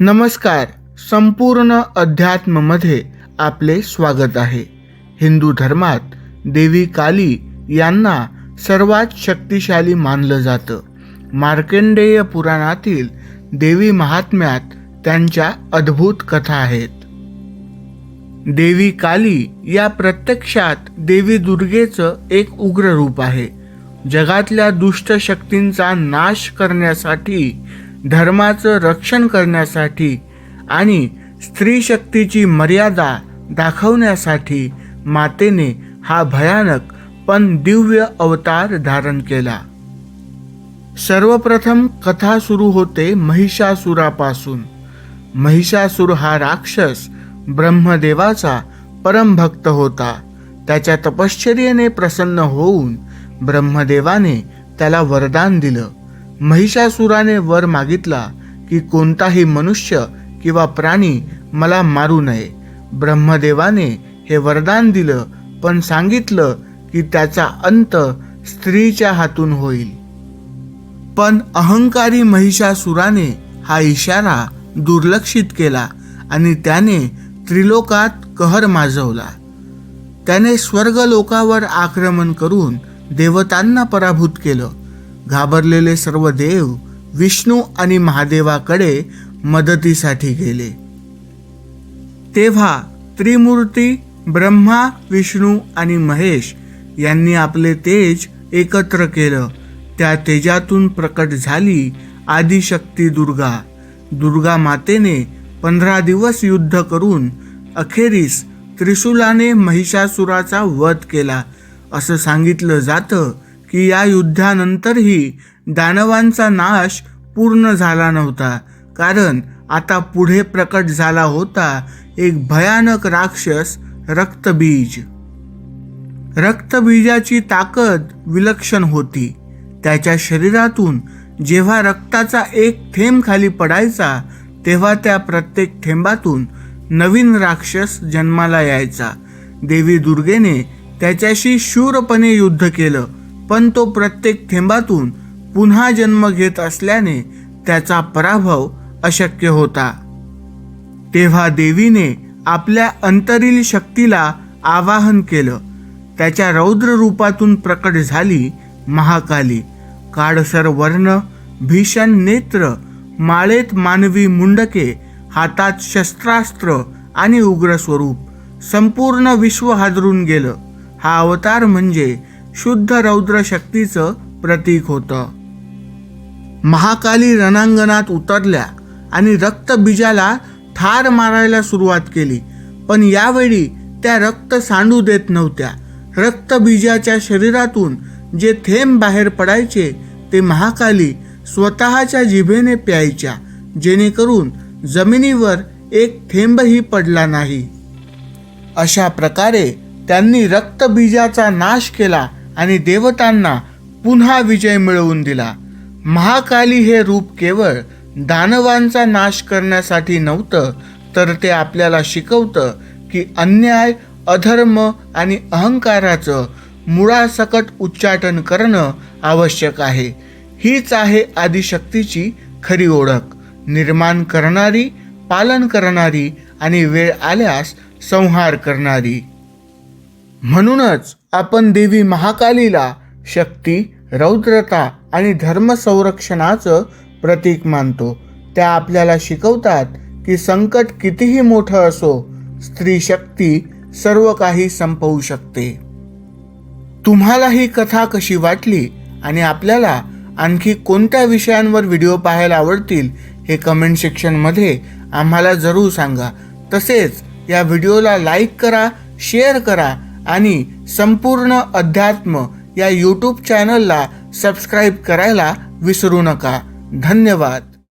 नमस्कार. संपूर्ण अध्यात्ममध्ये आपले स्वागत आहे. हिंदू धर्मात देवी काली यांना सर्वात शक्तिशाली मानलं जातं. मार्कंडेय पुराणातील देवी महात्म्यात त्यांच्या अद्भुत कथा आहेत. देवी काली या प्रत्यक्षात देवी दुर्गेचं एक उग्र रूप आहे. जगातल्या दुष्ट शक्तींचा नाश करण्यासाठी धर्माचं रक्षण करण्यासाठी आणि स्त्री शक्तीची मर्यादा दाखवण्यासाठी मातेने हा भयानक पण दिव्य अवतार धारण केला. सर्वप्रथम कथा सुरू होते महिषासुरापासून. महिषासुर हा राक्षस ब्रह्मदेवाचा परमभक्त होता. त्याच्या तपश्चर्येने प्रसन्न होऊन ब्रह्मदेवाने त्याला वरदान दिलं. महिषासुराने वर मागितला की कोणताही मनुष्य किंवा प्राणी मला मारू नये. ब्रह्मदेवाने हे वरदान दिलं पण सांगितलं की त्याचा अंत स्त्रीच्या हातून होईल. पण अहंकारी महिषासुराने हा इशारा दुर्लक्षित केला आणि त्याने त्रिलोकात कहर माजवला. त्याने स्वर्ग लोकावर आक्रमण करून देवतांना पराभूत केलं. घाबरलेले सर्व देव विष्णू आणि महादेवाकडे मदतीसाठी गेले. तेव्हा त्रिमूर्ती ब्रह्मा विष्णू आणि महेश यांनी आपले तेज एकत्र केलं. त्या तेजातून प्रकट झाली आदिशक्ती दुर्गा. दुर्गा मातेने पंधरा दिवस युद्ध करून अखेरीस त्रिशूलाने महिषासुराचा वध केला. असं सांगितलं जातं की या युद्धानंतरही दानवांचा नाश पूर्ण झाला नव्हता. कारण आता पुढे प्रकट झाला होता एक भयानक राक्षस रक्तबीज. रक्तबीजाची ताकद विलक्षण होती. त्याच्या शरीरातून जेव्हा रक्ताचा एक थेंब खाली पडायचा तेव्हा त्या प्रत्येक थेंबातून नवीन राक्षस जन्माला यायचा. देवी दुर्गेने त्याच्याशी शूरपणे युद्ध केलं. पण तो प्रत्येक थेंबातून पुन्हा जन्म घेत असल्याने त्याचा पराभव अशक्य होता. तेव्हा देवीने आपल्या अंतरील शक्तीला आवाहन केलं. त्याच्या रौद्र रूपातून प्रकट झाली महाकाली. काळसर वर्ण भीषण नेत्र माळेत मानवी मुंडके हातात शस्त्रास्त्र आणि उग्र स्वरूप संपूर्ण विश्व हादरून गेलं. हा अवतार म्हणजे शुद्ध रौद्र शक्तीचं प्रतीक होतं. महाकाली रणांगणात उतरल्या आणि रक्तबीजाला ठार मारायला सुरुवात केली. पण यावेळी त्या रक्त सांडू देत नव्हत्या. रक्तबीजाच्या शरीरातून जे थेंब बाहेर पडायचे ते महाकाली स्वतःच्या जिभेने प्यायच्या जेणेकरून जमिनीवर एक थेंबही पडला नाही. अशा प्रकारे त्यांनी रक्तबीजाचा नाश केला आणि देवतांना पुन्हा विजय मिळवून दिला. महाकाली हे रूप केवळ दानवांचा नाश करण्यासाठी नव्हतं तर ते आपल्याला शिकवतं की अन्याय अधर्म आणि अहंकाराचं मुळासकट उच्चाटन करणं आवश्यक आहे. हीच आहे आदिशक्तीची खरी ओळख. निर्माण करणारी पालन करणारी आणि वेळ आल्यास संहार करणारी. म्हणूनच आपण देवी महाकालीला शक्ती रौद्रता आणि धर्म संरक्षणाचं प्रतीक मानतो. त्या आपल्याला शिकवतात की संकट कितीही मोठं असो स्त्री शक्ती सर्व काही संपवू शकते. तुम्हाला ही कथा कशी वाटली आणि आपल्याला आणखी कोणत्या विषयांवर व्हिडिओ पाहायला आवडतील हे कमेंट सेक्शनमध्ये आम्हाला जरूर सांगा. तसेच या व्हिडिओला लाईक करा शेअर करा आणि संपूर्ण अध्यात्म या यूट्यूब चॅनलला सबस्क्राईब करायला विसरू नका. धन्यवाद.